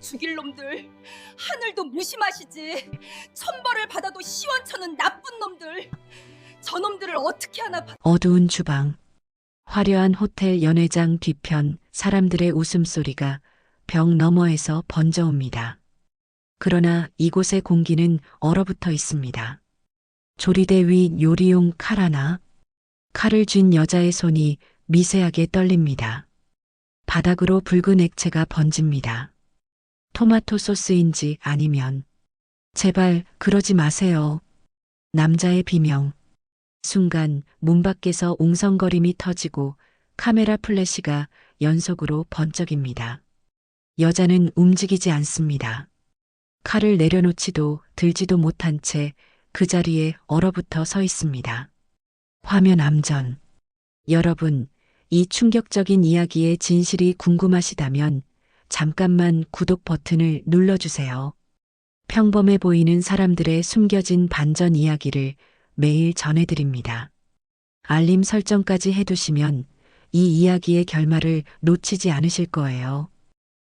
죽일 놈들 하늘도 무심하시지 천벌을 받아도 시원찮은 나쁜 놈들 저놈들을 어떻게 하나 봐- 어두운 주방. 화려한 호텔 연회장 뒤편 사람들의 웃음소리가 벽 너머에서 번져옵니다. 그러나 이곳의 공기는 얼어붙어 있습니다. 조리대 위 요리용 칼 하나, 칼을 쥔 여자의 손이 미세하게 떨립니다. 바닥으로 붉은 액체가 번집니다. 토마토 소스인지 아니면 제발 그러지 마세요. 남자의 비명. 순간 문 밖에서 웅성거림이 터지고 카메라 플래시가 연속으로 번쩍입니다. 여자는 움직이지 않습니다. 칼을 내려놓지도 들지도 못한 채 그 자리에 얼어붙어 서 있습니다. 화면 암전. 여러분, 이 충격적인 이야기의 진실이 궁금하시다면 잠깐만 구독 버튼을 눌러주세요. 평범해 보이는 사람들의 숨겨진 반전 이야기를 매일 전해드립니다. 알림 설정까지 해두시면 이 이야기의 결말을 놓치지 않으실 거예요.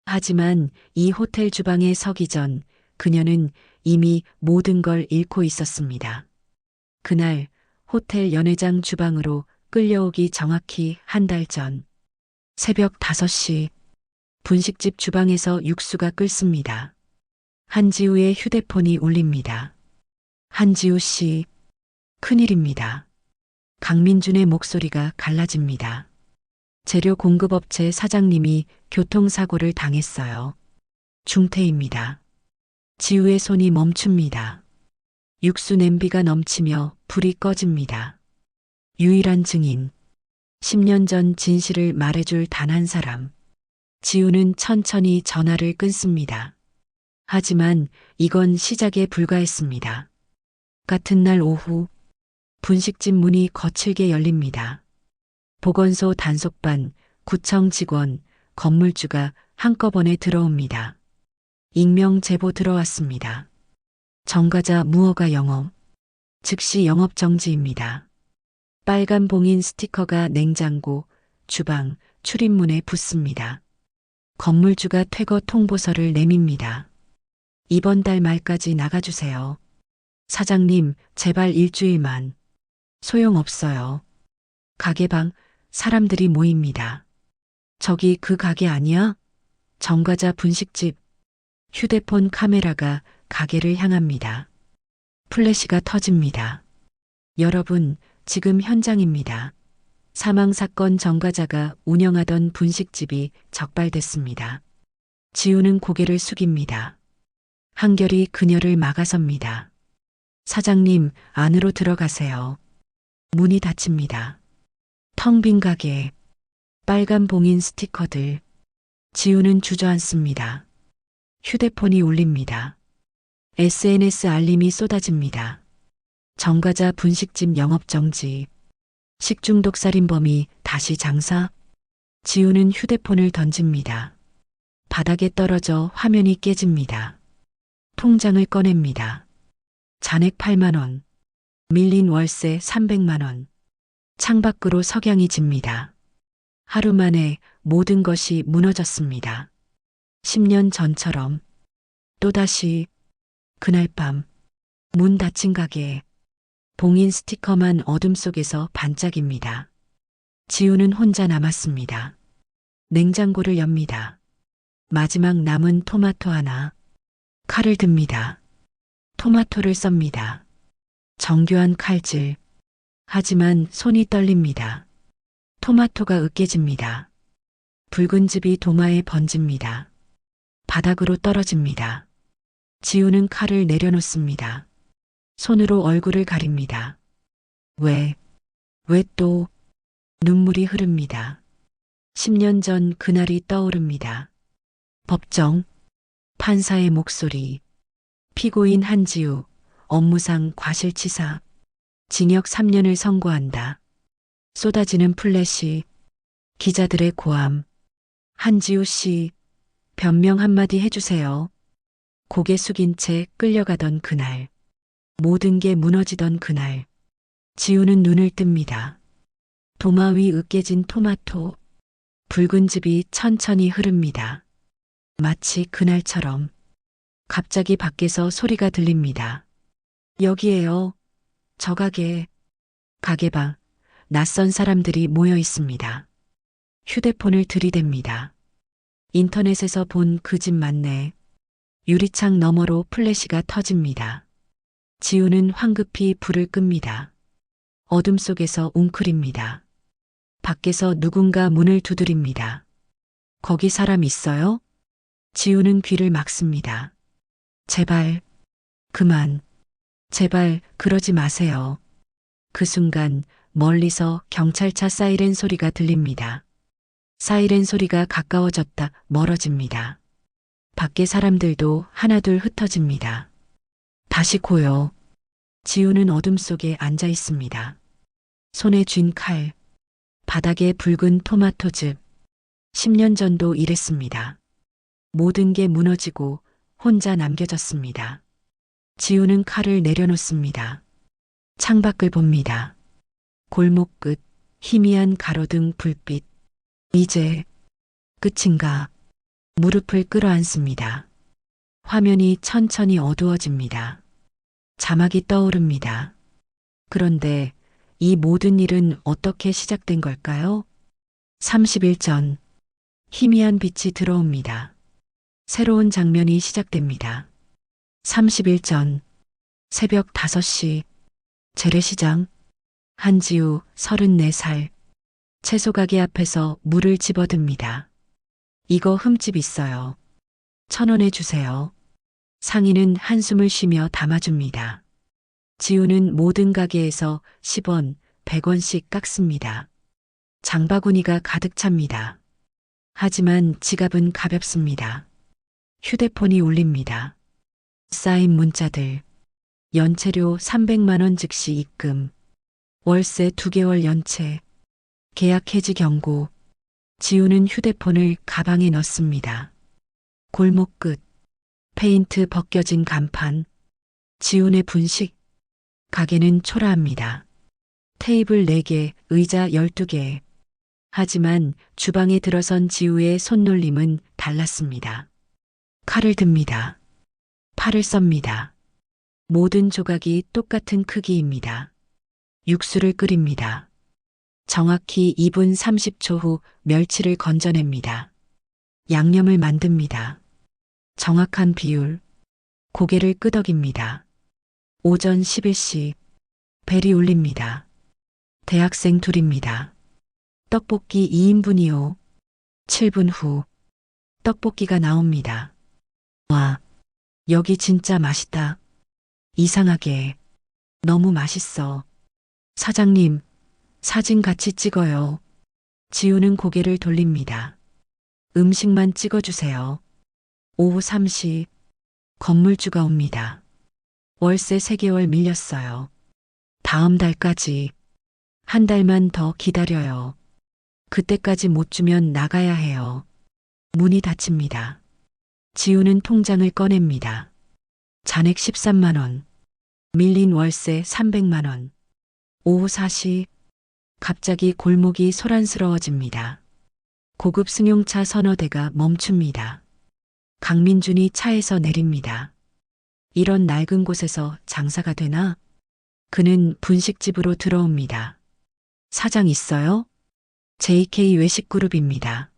하지만 이 호텔 주방에 서기 전 그녀는 이미 모든 걸 잃고 있었습니다. 그날 호텔 연회장 주방으로 끌려오기 정확히 한 달 전. 새벽 5시 분식집 주방에서 육수가 끓습니다. 한지우의 휴대폰이 울립니다. 한지우 씨, 큰일입니다. 강민준의 목소리가 갈라집니다. 재료 공급업체 사장님이 교통사고를 당했어요. 중태입니다. 지우의 손이 멈춥니다. 육수 냄비가 넘치며 불이 꺼집니다. 유일한 증인. 10년 전 진실을 말해줄 단 한 사람. 지우는 천천히 전화를 끊습니다. 하지만 이건 시작에 불과했습니다. 같은 날 오후 분식집 문이 거칠게 열립니다. 보건소 단속반, 구청 직원, 건물주가 한꺼번에 들어옵니다. 익명 제보 들어왔습니다. 정가자 무허가 영업. 즉시 영업 정지입니다. 빨간 봉인 스티커가 냉장고, 주방, 출입문에 붙습니다. 건물주가 퇴거 통보서를 내밉니다. 이번 달 말까지 나가주세요. 사장님, 제발 일주일만. 소용없어요. 가게방, 사람들이 모입니다. 저기 그 가게 아니야? 정과자 분식집. 휴대폰 카메라가 가게를 향합니다. 플래시가 터집니다. 여러분, 지금 현장입니다. 사망사건 정과자가 운영하던 분식집이 적발됐습니다. 지우는 고개를 숙입니다. 한결이 그녀를 막아섭니다. 사장님, 안으로 들어가세요. 문이 닫힙니다. 텅 빈 가게, 빨간 봉인 스티커들. 지우는 주저앉습니다. 휴대폰이 울립니다. SNS 알림이 쏟아집니다. 정가자 분식집 영업정지. 식중독 살인범이 다시 장사? 지우는 휴대폰을 던집니다. 바닥에 떨어져 화면이 깨집니다. 통장을 꺼냅니다. 잔액 8만원. 밀린 월세 300만원. 창밖으로 석양이 집니다. 하루 만에 모든 것이 무너졌습니다. 10년 전처럼 또다시 그날 밤 문 닫힌 가게 봉인 스티커만 어둠 속에서 반짝입니다. 지우는 혼자 남았습니다. 냉장고를 엽니다. 마지막 남은 토마토 하나. 칼을 듭니다. 토마토를 썹니다. 정교한 칼질. 하지만 손이 떨립니다. 토마토가 으깨집니다. 붉은 즙이 도마에 번집니다. 바닥으로 떨어집니다. 지우는 칼을 내려놓습니다. 손으로 얼굴을 가립니다. 왜, 왜 또, 눈물이 흐릅니다. 10년 전 그날이 떠오릅니다. 법정, 판사의 목소리, 피고인 한지우, 업무상 과실치사, 징역 3년을 선고한다. 쏟아지는 플래시, 기자들의 고함, 한지우 씨, 변명 한마디 해주세요. 고개 숙인 채 끌려가던 그날, 모든 게 무너지던 그날, 지우는 눈을 뜹니다. 도마 위 으깨진 토마토, 붉은 즙이 천천히 흐릅니다. 마치 그날처럼 갑자기 밖에서 소리가 들립니다. 여기에요. 저 가게. 가게방. 낯선 사람들이 모여 있습니다. 휴대폰을 들이댑니다. 인터넷에서 본 그 집 맞네. 유리창 너머로 플래시가 터집니다. 지우는 황급히 불을 끕니다. 어둠 속에서 웅크립니다. 밖에서 누군가 문을 두드립니다. 거기 사람 있어요? 지우는 귀를 막습니다. 제발, 그만, 제발 그러지 마세요. 그 순간 멀리서 경찰차 사이렌 소리가 들립니다. 사이렌 소리가 가까워졌다 멀어집니다. 밖에 사람들도 하나둘 흩어집니다. 다시 고요. 지우는 어둠 속에 앉아 있습니다. 손에 쥔 칼, 바닥에 붉은 토마토즙. 10년 전도 이랬습니다. 모든 게 무너지고 혼자 남겨졌습니다. 지우는 칼을 내려놓습니다. 창밖을 봅니다. 골목 끝, 희미한 가로등 불빛. 이제 끝인가? 무릎을 끌어안습니다. 화면이 천천히 어두워집니다. 자막이 떠오릅니다. 그런데 이 모든 일은 어떻게 시작된 걸까요? 30일 전, 희미한 빛이 들어옵니다. 새로운 장면이 시작됩니다. 30일 전, 새벽 5시, 재래시장, 한지우 34살, 채소가게 앞에서 물을 집어듭니다. 이거 흠집 있어요. 천 원에 주세요. 상인은 한숨을 쉬며 담아줍니다. 지우는 모든 가게에서 10원, 100원씩 깎습니다. 장바구니가 가득 찹니다. 하지만 지갑은 가볍습니다. 휴대폰이 울립니다. 쌓인 문자들. 연체료 300만원 즉시 입금. 월세 2개월 연체. 계약 해지 경고. 지우는 휴대폰을 가방에 넣습니다. 골목 끝. 페인트 벗겨진 간판. 지훈의 분식. 가게는 초라합니다. 테이블 4개, 의자 12개. 하지만 주방에 들어선 지우의 손놀림은 달랐습니다. 칼을 듭니다. 팔을 썹니다. 모든 조각이 똑같은 크기입니다. 육수를 끓입니다. 정확히 2분 30초 후 멸치를 건져냅니다. 양념을 만듭니다. 정확한 비율. 고개를 끄덕입니다. 오전 11시. 벨이 울립니다. 대학생 둘입니다. 떡볶이 2인분이요. 7분 후. 떡볶이가 나옵니다. 와, 여기 진짜 맛있다. 이상하게. 너무 맛있어. 사장님, 사진 같이 찍어요. 지우는 고개를 돌립니다. 음식만 찍어주세요. 오후 3시, 건물주가 옵니다. 월세 3개월 밀렸어요. 다음 달까지. 한 달만 더 기다려요. 그때까지 못 주면 나가야 해요. 문이 닫힙니다. 지우는 통장을 꺼냅니다. 잔액 13만원. 밀린 월세 300만원. 오후 4시. 갑자기 골목이 소란스러워집니다. 고급 승용차 서너 대가 멈춥니다. 강민준이 차에서 내립니다. 이런 낡은 곳에서 장사가 되나? 그는 분식집으로 들어옵니다. 사장 있어요? JK 외식그룹입니다.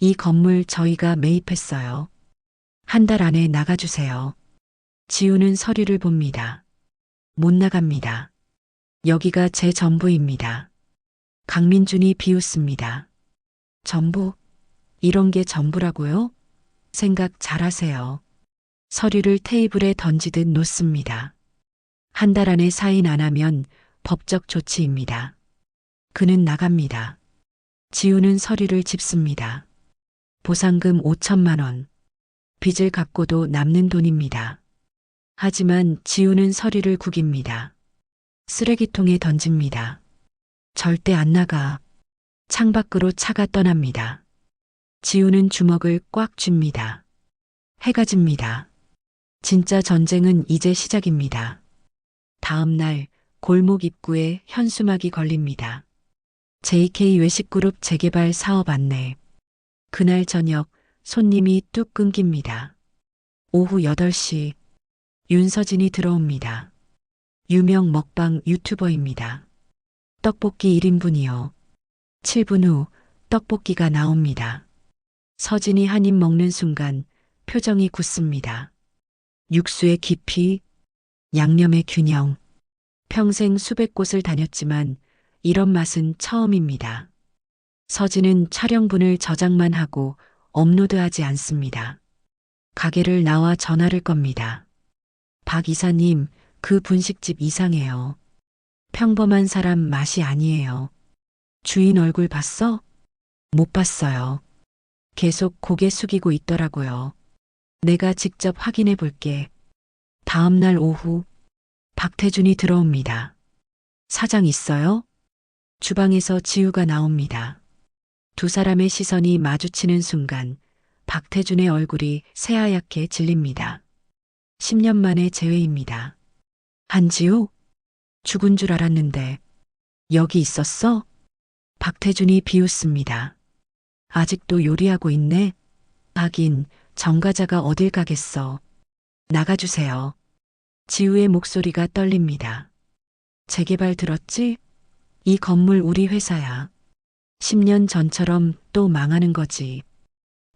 이 건물 저희가 매입했어요. 한 달 안에 나가주세요. 지우는 서류를 봅니다. 못 나갑니다. 여기가 제 전부입니다. 강민준이 비웃습니다. 전부? 이런 게 전부라고요? 생각 잘하세요. 서류를 테이블에 던지듯 놓습니다. 한 달 안에 사인 안 하면 법적 조치입니다. 그는 나갑니다. 지우는 서류를 집습니다. 보상금 5천만 원. 빚을 갚고도 남는 돈입니다. 하지만 지우는 서류를 구깁니다. 쓰레기통에 던집니다. 절대 안 나가. 창밖으로 차가 떠납니다. 지우는 주먹을 꽉 쥡니다. 해가 집니다. 진짜 전쟁은 이제 시작입니다. 다음 날 골목 입구에 현수막이 걸립니다. JK 외식그룹 재개발 사업 안내. 그날 저녁 손님이 뚝 끊깁니다. 오후 8시 윤서진이 들어옵니다. 유명 먹방 유튜버입니다. 떡볶이 1인분이요. 7분 후 떡볶이가 나옵니다. 서진이 한 입 먹는 순간 표정이 굳습니다. 육수의 깊이, 양념의 균형. 평생 수백 곳을 다녔지만 이런 맛은 처음입니다. 서진은 촬영분을 저장만 하고 업로드하지 않습니다. 가게를 나와 전화를 겁니다. 박 이사님, 그 분식집 이상해요. 평범한 사람 맛이 아니에요. 주인 얼굴 봤어? 못 봤어요. 계속 고개 숙이고 있더라고요. 내가 직접 확인해 볼게. 다음 날 오후, 박태준이 들어옵니다. 사장 있어요? 주방에서 지우가 나옵니다. 두 사람의 시선이 마주치는 순간 박태준의 얼굴이 새하얗게 질립니다. 10년 만의 재회입니다. 한지우? 죽은 줄 알았는데 여기 있었어? 박태준이 비웃습니다. 아직도 요리하고 있네? 하긴 정가자가 어딜 가겠어. 나가주세요. 지우의 목소리가 떨립니다. 재개발 들었지? 이 건물 우리 회사야. 10년 전처럼 또 망하는 거지.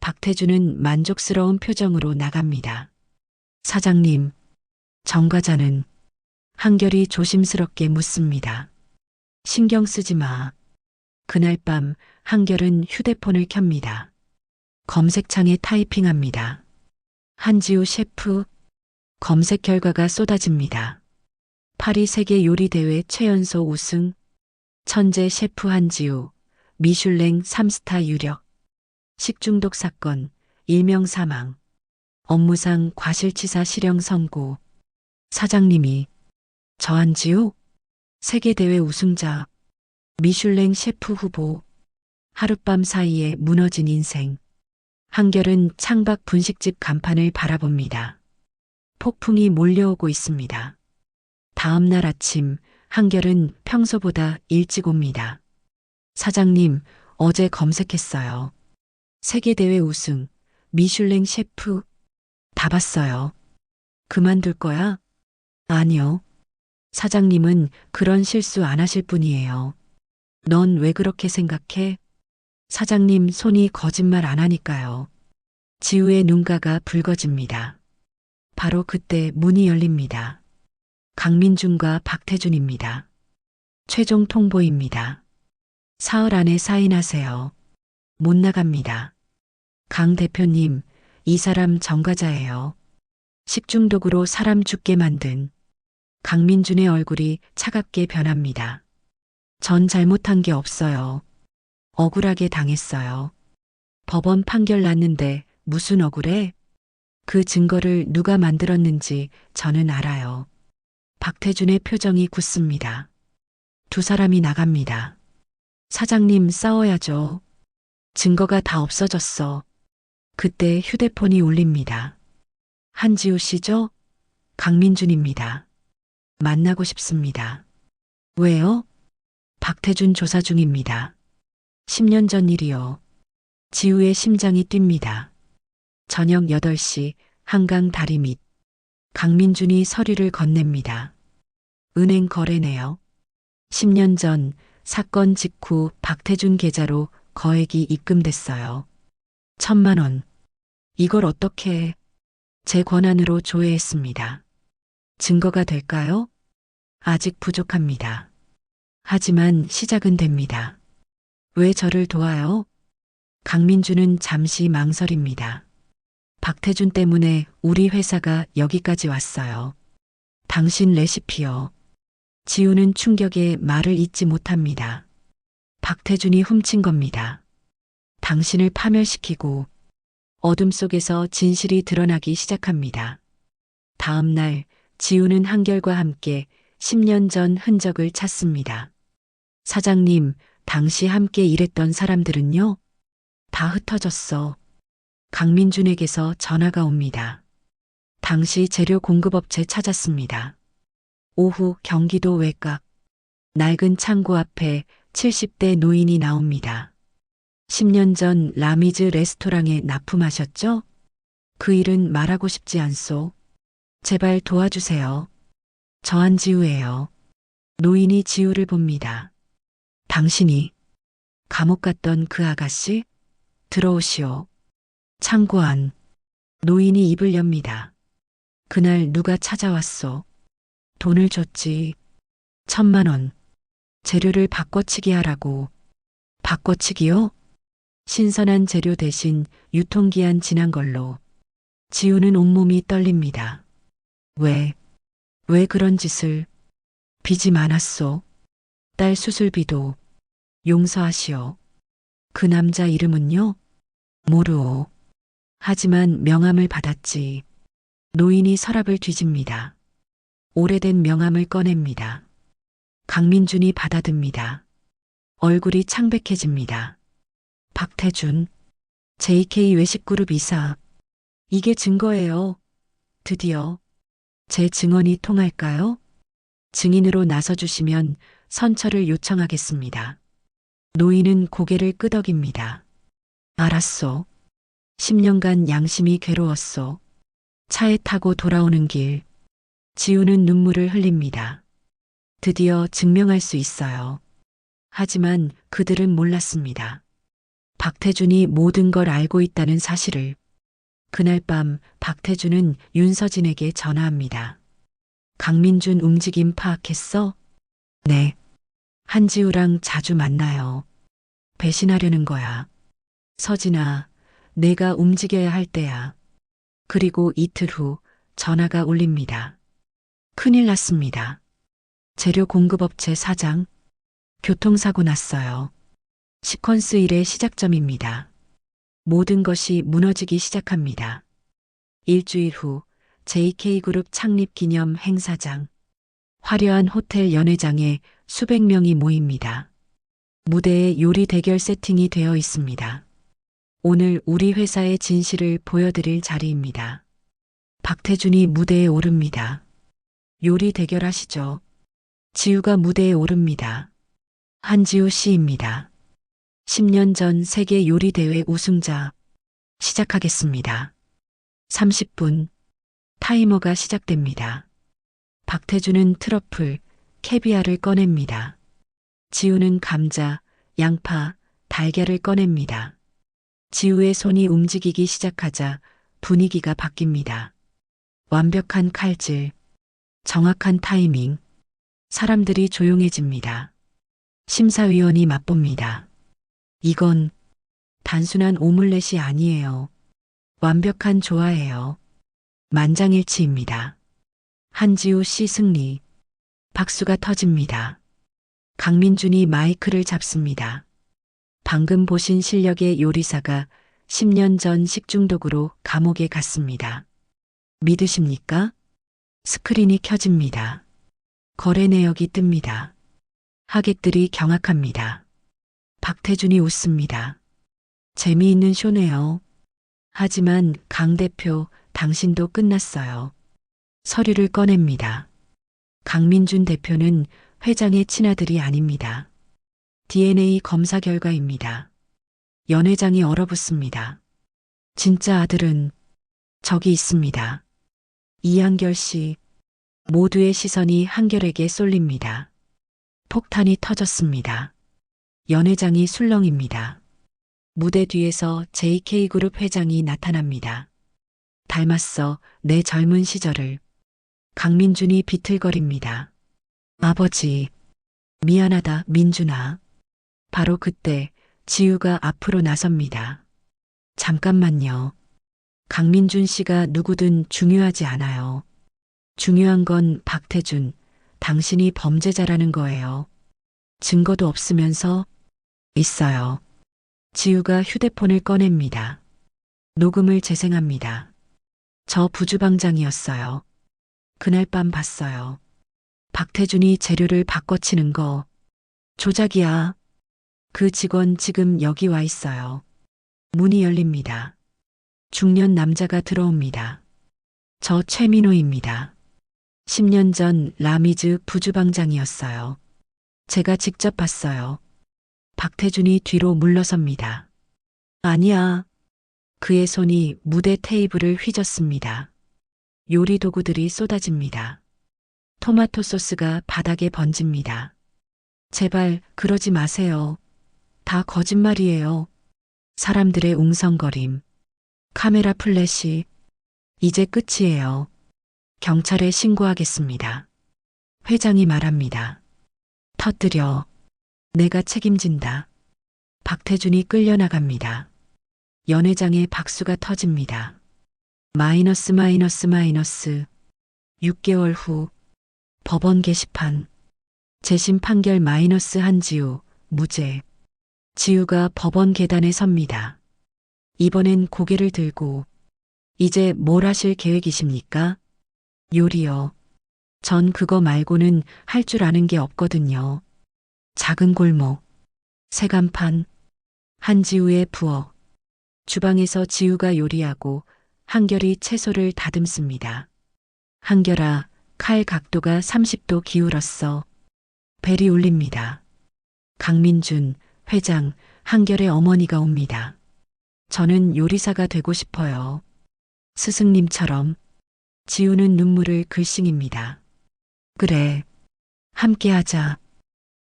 박태준은 만족스러운 표정으로 나갑니다. 사장님, 정과자는 한결이 조심스럽게 묻습니다. 신경 쓰지 마. 그날 밤 한결은 휴대폰을 켭니다. 검색창에 타이핑합니다. 한지우 셰프, 검색 결과가 쏟아집니다. 파리 세계 요리 대회 최연소 우승, 천재 셰프 한지우, 미슐랭 3스타 유력, 식중독 사건, 일명 사망, 업무상 과실치사 실형 선고, 사장님이 저 한지우, 세계대회 우승자, 미슐랭 셰프 후보, 하룻밤 사이에 무너진 인생. 한결은 창밖 분식집 간판을 바라봅니다. 폭풍이 몰려오고 있습니다. 다음 날 아침 한결은 평소보다 일찍 옵니다. 사장님, 어제 검색했어요. 세계대회 우승, 미슐랭 셰프. 다 봤어요. 그만둘 거야? 아니요. 사장님은 그런 실수 안 하실 분이에요. 넌 왜 그렇게 생각해? 사장님 손이 거짓말 안 하니까요. 지우의 눈가가 붉어집니다. 바로 그때 문이 열립니다. 강민준과 박태준입니다. 최종 통보입니다. 사흘 안에 사인하세요. 못 나갑니다. 강 대표님, 이 사람 정가자예요. 식중독으로 사람 죽게 만든 강민준의 얼굴이 차갑게 변합니다. 전 잘못한 게 없어요. 억울하게 당했어요. 법원 판결 났는데 무슨 억울해? 그 증거를 누가 만들었는지 저는 알아요. 박태준의 표정이 굳습니다. 두 사람이 나갑니다. 사장님 싸워야죠. 증거가 다 없어졌어. 그때 휴대폰이 울립니다. 한지우 씨죠? 강민준입니다. 만나고 싶습니다. 왜요? 박태준 조사 중입니다. 10년 전 일이요. 지우의 심장이 뜁니다. 저녁 8시 한강 다리 밑 강민준이 서류를 건넵니다. 은행 거래네요. 10년 전 사건 직후 박태준 계좌로 거액이 입금됐어요. 천만 원. 이걸 어떻게 해? 제 권한으로 조회했습니다. 증거가 될까요? 아직 부족합니다. 하지만 시작은 됩니다. 왜 저를 도와요? 강민주는 잠시 망설입니다. 박태준 때문에 우리 회사가 여기까지 왔어요. 당신 레시피요. 지우는 충격에 말을 잇지 못합니다. 박태준이 훔친 겁니다. 당신을 파멸시키고 어둠 속에서 진실이 드러나기 시작합니다. 다음 날 지우는 한결과 함께 10년 전 흔적을 찾습니다. 사장님, 당시 함께 일했던 사람들은요? 다 흩어졌어. 강민준에게서 전화가 옵니다. 당시 재료 공급업체 찾았습니다. 오후 경기도 외곽. 낡은 창고 앞에 70대 노인이 나옵니다. 10년 전 라미즈 레스토랑에 납품하셨죠? 그 일은 말하고 싶지 않소. 제발 도와주세요. 저 한 지우예요. 노인이 지우를 봅니다. 당신이 감옥 갔던 그 아가씨? 들어오시오. 창고 안. 노인이 입을 엽니다. 그날 누가 찾아왔소? 돈을 줬지. 천만 원. 재료를 바꿔치기 하라고. 바꿔치기요? 신선한 재료 대신 유통기한 지난 걸로. 지우는 온몸이 떨립니다. 왜, 왜 그런 짓을? 빚이 많았소. 딸 수술비도 용서하시오. 그 남자 이름은요? 모르오. 하지만 명함을 받았지. 노인이 서랍을 뒤집니다. 오래된 명함을 꺼냅니다. 강민준이 받아듭니다. 얼굴이 창백해집니다. 박태준, JK 외식그룹 이사. 이게 증거예요. 드디어. 제 증언이 통할까요? 증인으로 나서주시면 선처를 요청하겠습니다. 노인은 고개를 끄덕입니다. 알았소. 10년간 양심이 괴로웠소. 차에 타고 돌아오는 길. 지우는 눈물을 흘립니다. 드디어 증명할 수 있어요. 하지만 그들은 몰랐습니다. 박태준이 모든 걸 알고 있다는 사실을. 그날 밤 박태준은 윤서진에게 전화합니다. 강민준 움직임 파악했어? 네. 한지우랑 자주 만나요. 배신하려는 거야. 서진아, 내가 움직여야 할 때야. 그리고 이틀 후 전화가 울립니다. 큰일 났습니다. 재료 공급업체 사장. 교통사고 났어요. 시퀀스 1의 시작점입니다. 모든 것이 무너지기 시작합니다. 일주일 후 JK그룹 창립 기념 행사장. 화려한 호텔 연회장에 수백 명이 모입니다. 무대에 요리 대결 세팅이 되어 있습니다. 오늘 우리 회사의 진실을 보여드릴 자리입니다. 박태준이 무대에 오릅니다. 요리 대결하시죠. 지우가 무대에 오릅니다. 한지우 씨입니다. 10년 전 세계 요리 대회 우승자. 시작하겠습니다. 30분. 타이머가 시작됩니다. 박태준은 트러플, 캐비아를 꺼냅니다. 지우는 감자, 양파, 달걀을 꺼냅니다. 지우의 손이 움직이기 시작하자 분위기가 바뀝니다. 완벽한 칼질, 정확한 타이밍, 사람들이 조용해집니다. 심사위원이 맛봅니다. 이건 단순한 오믈렛이 아니에요. 완벽한 조화예요. 만장일치입니다. 한지우 씨 승리. 박수가 터집니다. 강민준이 마이크를 잡습니다. 방금 보신 실력의 요리사가 10년 전 식중독으로 감옥에 갔습니다. 믿으십니까? 스크린이 켜집니다. 거래 내역이 뜹니다. 하객들이 경악합니다. 박태준이 웃습니다. 재미있는 쇼네요. 하지만 강 대표, 당신도 끝났어요. 서류를 꺼냅니다. 강민준 대표는 회장의 친아들이 아닙니다. DNA 검사 결과입니다. 연 회장이 얼어붙습니다. 진짜 아들은 저기 있습니다. 이한결 씨, 모두의 시선이 한결에게 쏠립니다. 폭탄이 터졌습니다. 연 회장이 술렁입니다. 무대 뒤에서 JK그룹 회장이 나타납니다. 닮았어, 내 젊은 시절을. 강민준이 비틀거립니다. 아버지, 미안하다, 민준아. 바로 그때 지우가 앞으로 나섭니다. 잠깐만요. 강민준 씨가 누구든 중요하지 않아요. 중요한 건 박태준, 당신이 범죄자라는 거예요. 증거도 없으면서 있어요. 지우가 휴대폰을 꺼냅니다. 녹음을 재생합니다. 저 부주방장이었어요. 그날 밤 봤어요. 박태준이 재료를 바꿔치는 거. 조작이야. 그 직원 지금 여기 와 있어요. 문이 열립니다. 중년 남자가 들어옵니다. 저 최민호입니다. 10년 전 라미즈 부주방장이었어요. 제가 직접 봤어요. 박태준이 뒤로 물러섭니다. 아니야. 그의 손이 무대 테이블을 휘젓습니다. 요리 도구들이 쏟아집니다. 토마토 소스가 바닥에 번집니다. 제발 그러지 마세요. 다 거짓말이에요. 사람들의 웅성거림. 카메라 플래시. 이제 끝이에요. 경찰에 신고하겠습니다. 회장이 말합니다. 터뜨려. 내가 책임진다. 박태준이 끌려나갑니다. 연회장에 박수가 터집니다. 마이너스 마이너스 마이너스 6개월 후 법원 게시판 재심 판결 마이너스 한지우 무죄 지우가 법원 계단에 섭니다. 이번엔 고개를 들고 이제 뭘 하실 계획이십니까? 요리요. 전 그거 말고는 할 줄 아는 게 없거든요. 작은 골목, 새간판, 한지우의 부엌, 주방에서 지우가 요리하고 한결이 채소를 다듬습니다. 한결아, 칼 각도가 30도 기울었어. 벨이 울립니다. 강민준, 회장, 한결의 어머니가 옵니다. 저는 요리사가 되고 싶어요. 스승님처럼 지우는 눈물을 글싱입니다. 그래. 함께 하자.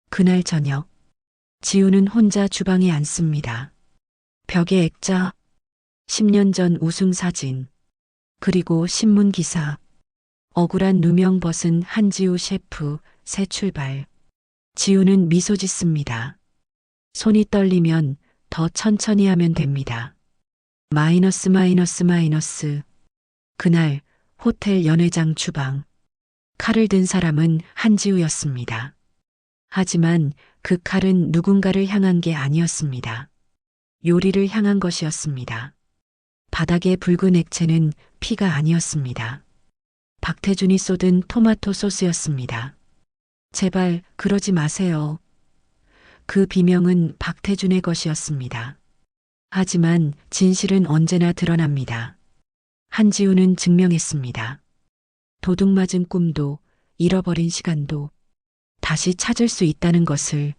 그날 저녁. 지우는 혼자 주방에 앉습니다. 벽에 액자. 10년 전 우승 사진. 그리고 신문 기사. 억울한 누명 벗은 한지우 셰프 새 출발. 지우는 미소 짓습니다. 손이 떨리면 더 천천히 하면 됩니다. 마이너스 마이너스 마이너스. 그날 호텔 연회장 주방. 칼을 든 사람은 한지우였습니다. 하지만 그 칼은 누군가를 향한 게 아니었습니다. 요리를 향한 것이었습니다. 바닥의 붉은 액체는 피가 아니었습니다. 박태준이 쏟은 토마토 소스였습니다. 제발 그러지 마세요. 그 비명은 박태준의 것이었습니다. 하지만 진실은 언제나 드러납니다. 한지우는 증명했습니다. 도둑 맞은 꿈도 잃어버린 시간도 다시 찾을 수 있다는 것을